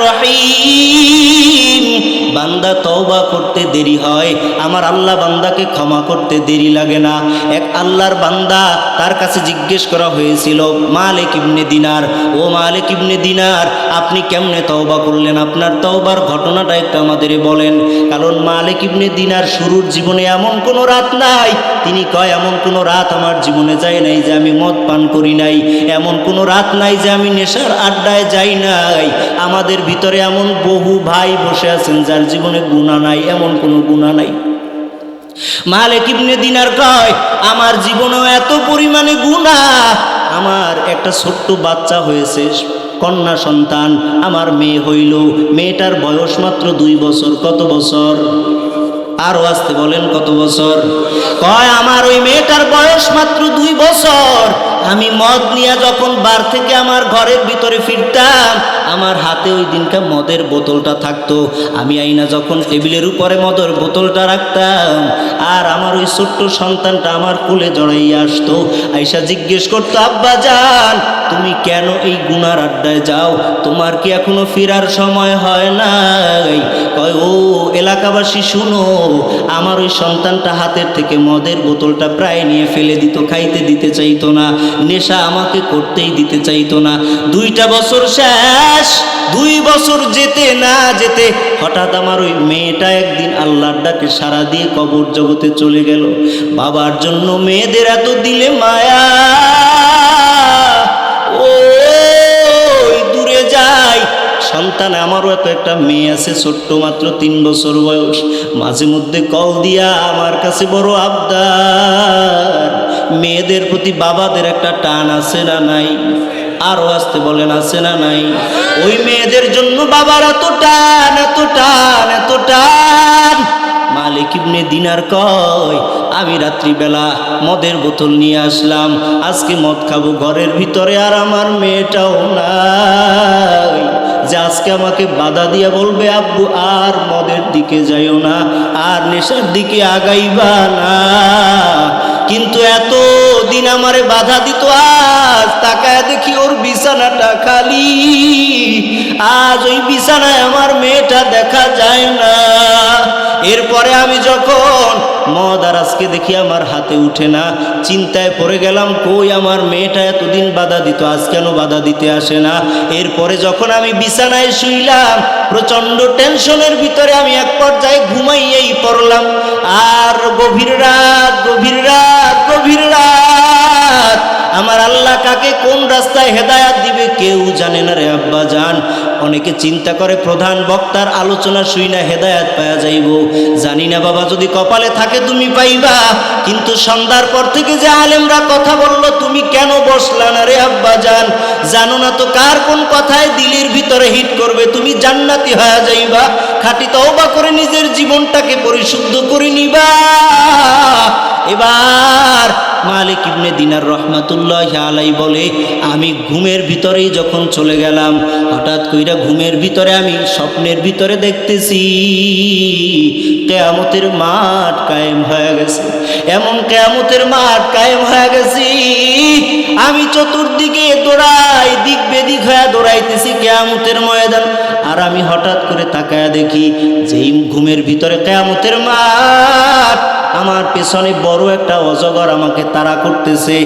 রহিম। বান্দা তওবা করতে দেরি হয়, আমার আল্লাহ বান্দাকে ক্ষমা করতে দেরি লাগে না। এক আল্লাহর বান্দা তার কাছে জিজ্ঞেস করা হয়েছিল, মালিক ইবনে দিনার। ও মালিক ইবনে দিনার, আপনি কেমনে তওবা করলেন? আপনার তওবার ঘটনাটা একটু আমাদের বলেন। কারণ মালিক ইবনে দিনার শুরুর জীবনে এমন কোনো রাত নাই। তিনি কয়, এমন কোনো রাত আমার জীবনে যায় নাই যে আমি মদ পান করি নাই। এমন কোনো রাত নাই যে আমি নেশার আড্ডায় যাই নাই। আমাদের ভিতরে এমন বহু ভাই বসে আছেন যার জীবনে গুণা নাই, এমন কোনো গুণা নাই। মালিক ইবনে দিনার কয়, আমার জীবনেও এত পরিমাণে গুণা আমার একটা ছোট্ট বাচ্চা হয়েছে, কন্যা সন্তান, আমার মেয়ে হইল, মেয়েটার বয়স মাত্র দুই বছর, কত বছর? আরও আসতে বলেন, কত বছর? কয়, আমার ওই মেয়েটার বয়স মাত্র দুই বছর আমি মদ নিয়ে যখন বার থেকে আমার ঘরের ভিতরে ফিরতাম, আমার হাতে ওই দিনকা মদের বোতলটা থাকতো। আমি আইনা যখন টেবিলের উপরে মদের বোতলটা রাখতাম, আর আমার ওই ছোট্ট সন্তানটা আমার কোলে জড়াইয়া আসতো। আইসা জিজ্ঞেস করতো, আব্বা যান তুমি কেন এই গুনার আড্ডায় যাও? তোমার কি এখনও ফেরার সময় হয় নাই? কয়, ও, এলাকাবাসী, শুনো, আমার ওই সন্তানটা হাতের থেকে মদের বোতলটা প্রায় নিয়ে ফেলে দিত, খাইতে দিতে চাইতো না। নেশা আমাকে করতেই দিতে চাইতো না। দুইটা বছর শেষ, দুই বছর যেতে না যেতে হঠাৎ আমার ওই মেয়েটা একদিন আল্লাহর ডাকে সারা দিয়ে কবর জগতে চলে গেল। বাবার জন্য মেয়েদের এত দিলে মায়া। ওই দূরে যাই। সন্তান আমারও এত একটা মেয়ে আছে, ছোট্ট মাত্র তিন বছর বয়স। মাঝে মধ্যে কল দিয়া আমার কাছে বড় আবদার। মেয়েদের প্রতি বাবাদের একটা টান আছে না নাই? আরও আসতে বলেন, আছে না নাই? ওই মেয়েদের জন্য বাবার এত টান এত টান এত টান। মালিক ইবনে দিনার কয়, আমি রাত্রিবেলা মদের বোতল নিয়ে আসলাম, আজকে মদ খাব ঘরের ভিতরে আর আমার মেয়েটাও নাই। যে আজকে আমাকে বাধা দিয়ে বলবে, আব্বু, আর মদের দিকে যাইও না, আর নেশার দিকে আগাইবা না। কিন্তু এত দিন আমারে বাধা দিত, আজ তাকায় দেখি ওর বিছানাটা খালি। আজ ওই বিছানায় আমার মেয়েটা দেখা যায় না। এরপরে আমি যখন মদ আর আজকে দেখি আমার হাতে উঠে না। চিন্তায় পড়ে গেলাম, কই আমার মেয়েটা এতদিন বাধা দিত, আজ কেন বাধা দিতে আসে না? এরপরে যখন আমি বিছানায় শুইলাম, প্রচণ্ড টেনশনের ভিতরে আমি এক পর্যায়ে ঘুমাইয়েই পড়লাম। আর গভীর রাত গভীর রাত গভীর রাত। আমার আল্লাহ কাকে কোন রাস্তায় হেদায়াত দিবে কেউ জানে না রে আব্বা জান। অনেকে চিন্তা করে প্রধান বক্তার আলোচনা শুই না হেদায়াত পাওয়া যাইব। জানি না বাবা, যদি কপালে থাকে তুমি পাইবা। কিন্তু সন্ধ্যার পর থেকে যে আলেমরা কথা বলল, তুমি কেন বসলা না রে আব্বা জান? জানো না তো কার কোন কথায় দিলের ভিতরে হিট করবে? তুমি জান্নাতি হয়ে যাইবা। খাটি তওবা করে নিজের জীবনটাকে পরিশুদ্ধ করে নিবা। এবার মালিক ইবনে দিনার রহমাতুল্লাহ আলাই বলে, আমি ঘুমের ভিতরেই যখন চলে গেলাম, হঠাৎ কইরা ঘুমের ভিতরে আমি স্বপ্নের ভিতরে দেখতেছি, কেয়ামতের মাঠ কায়েম হয়ে গেছে। এমন কেয়ামতের মাঠ কায়েম হয়ে গেছি, আমি চতুর্দিকে দৌড়াই, দিক বেদিক হয়ে দৌড়াইতেছি কেয়ামতের ময়দান। আর আমি হঠাৎ করে তাকায়া দেখি যেই ঘুমের ভিতরে কেয়ামতের মাঠ। আমার পেছনে বড় একটা অজগর আমাকে তাড়া করতেছে।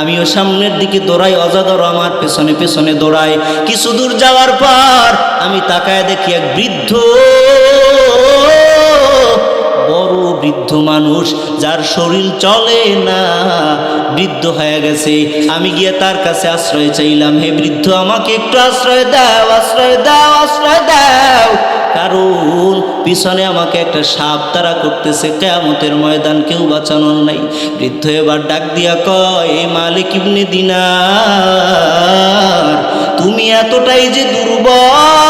আমিও সামনের দিকে দৌড়াই অজগর আমার পেছনে পেছনে দৌড়াই কিছু দূর যাওয়ার পর আমি তাকায় দেখি এক বৃদ্ধ বৃদ্ধ মানুষ যার শরীর চলে না, বৃদ্ধ হয়ে গেছে। আমি গিয়ে তার কাছে আশ্রয় চাইলাম, হে বৃদ্ধ, আমাকে একটু আশ্রয় দাও আশ্রয় দাও আশ্রয় দাও। কারণ পিছনে আমাকে একটা সাপ তারা করতেছে, কেয়ামতের ময়দান কেউ বাঁচানোর নাই। বৃদ্ধ এবার ডাক দিয়া কয় মালিক ইবনে দিনার, তুমি এতটাই যে দুর্বল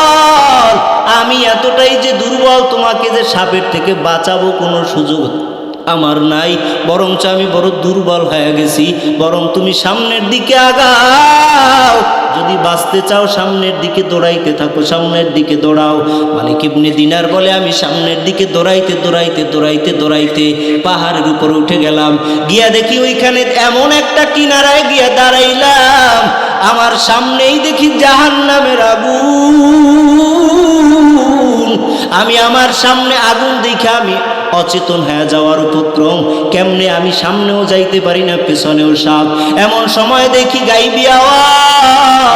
আমি এতটাই যে দুর্বল, তোমাকে যে সাপের থেকে বাঁচাবো কোনো সুযোগ আমার নাই। বরঞ্চ আমি বড় দুর্বল হয়ে গেছি। বরং তুমি সামনের দিকে আগাও। যদি বাঁচতে চাও, সামনের দিকে দৌড়াইতে থাকো, সামনের দিকে দৌড়াও। মালিক ইবনে দিনার বলে, আমি সামনের দিকে দৌড়াইতে দৌড়াইতে দৌড়াইতে দৌড়াইতে পাহাড়ের উপরে উঠে গেলাম। গিয়া দেখি ওইখানে এমন একটা কিনারায় গিয়া দাঁড়াইলাম। আমার সামনেই দেখি জাহান নামের আগুন। আমি আমার সামনে আগুন দেখে আমি অচেতন হয়ে যাওয়ার উপক্রম। কেমনে আমি সামনেও যাইতে পারি না, পেছনেও সাপ। এমন সময় দেখি গাইবি আওয়াজ,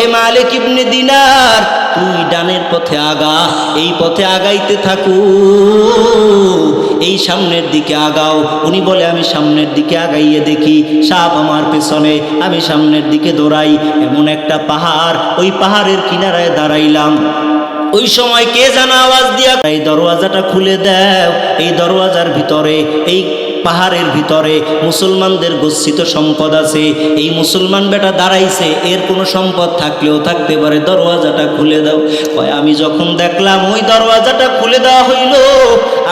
এ মালিক ইবনে দিনার, তুই ডানের পথে আগা, এই পথে আগাইতে থাকু। এই সামনের দিকে আগাও। উনি বলে, আমি সামনের দিকে আগাইয়ে দেখি, সাপ আমার পেছনে, আমি সামনের দিকে দৌড়াই। এমন একটা পাহাড়, ওই পাহাড়ের কিনারায় দাঁড়াইলাম। ওই সময় কে জানা আওয়াজ দিয়া, এই দরওয়াজাটা খুলে দেও, এই দরওয়াজার ভিতরে, এই পাহাড়ের ভিতরে মুসলমানদের গচ্ছিত সম্পদ আছে। এই মুসলমান বেটা দাঁড়াইছে, এর কোনো সম্পদ থাকলেও থাকতে পারে, দরওয়াজাটা খুলে দাও। কয়, আমি যখন দেখলাম ওই দরওয়াজাটা খুলে দেওয়া হইল,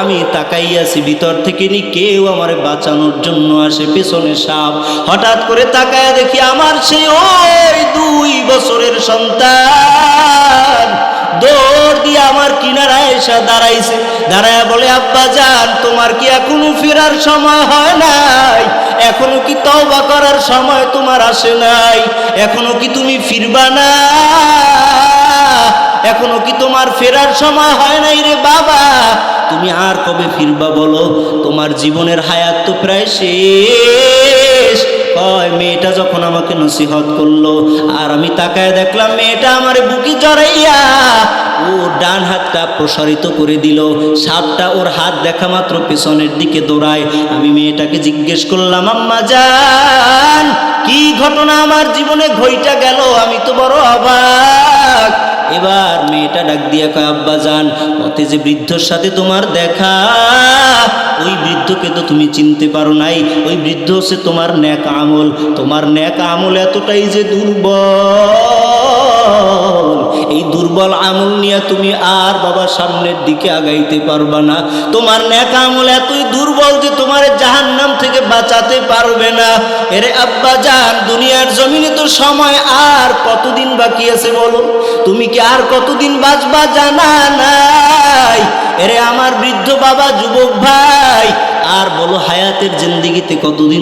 আমি তাকাইয়াছি ভিতর থেকে নি, কেউ আমার বাঁচানোর জন্য আসে পেছনে সাপ। হঠাৎ করে তাকায় দেখি আমার সেই ওই দুই বছরের সন্তান। এসে দাঁড়াইছে। দাঁড়ায় বলে, আব্বা যান তোমার কি এখনও ফেরার সময় হয় নাই? এখনও কি তওবা করার সময় তোমার আসে নাই? এখনও কি তুমি ফিরবা না? এখনও কি তোমার ফেরার সময় হয় নাই রে বাবা? তুমি আর কবে ফিরবা বলো? তোমার জীবনের হায়াত তো প্রায় শেষ। কয়, মেয়েটা যখন আমাকে নসিহত করল, আর আমি তাকায় দেখলাম মেয়েটা আমার বুকি জড়াইয়া ও ডান হাতটা প্রসারিত করে দিল। সাপটা ওর হাত দেখা মাত্র পেছনের দিকে দৌড়ায়। আমি মেয়েটাকে জিজ্ঞেস করলাম, আম্মা যান কি ঘটনা আমার জীবনে ঘইটা গেল? আমি তো বড় অবাক। এবার মেয়েটা ডাক দিয়া কয়, আব্বা যান পথে যে বৃদ্ধর সাথে তোমার দেখা, ওই বৃদ্ধকে তো তুমি চিনতে পারো নাই। ওই বৃদ্ধ হচ্ছে তোমার ন্যাক আমল। তোমার ন্যাক আমল এতটাই যে দুর্বল। দুর্বল আমল নিয়ে তুমি আর বাবা সামনের দিকে আগাইতে পারবা না। তোমার ন্যাক আমল এতই দুর্বল যে তোমার জাহান্নাম থেকে বাঁচাতে পারবে না। এরে আব্বা যান দুনিয়ার জমিনে তো সময় আর কতদিন বাকি আছে বলো তুমি কি আর কতদিন বাঁচবা জানা নাই? এরে আমার বৃদ্ধ বাবা, যুবক ভাই, আর বলো, হায়াতের জিন্দিগিতে কতদিন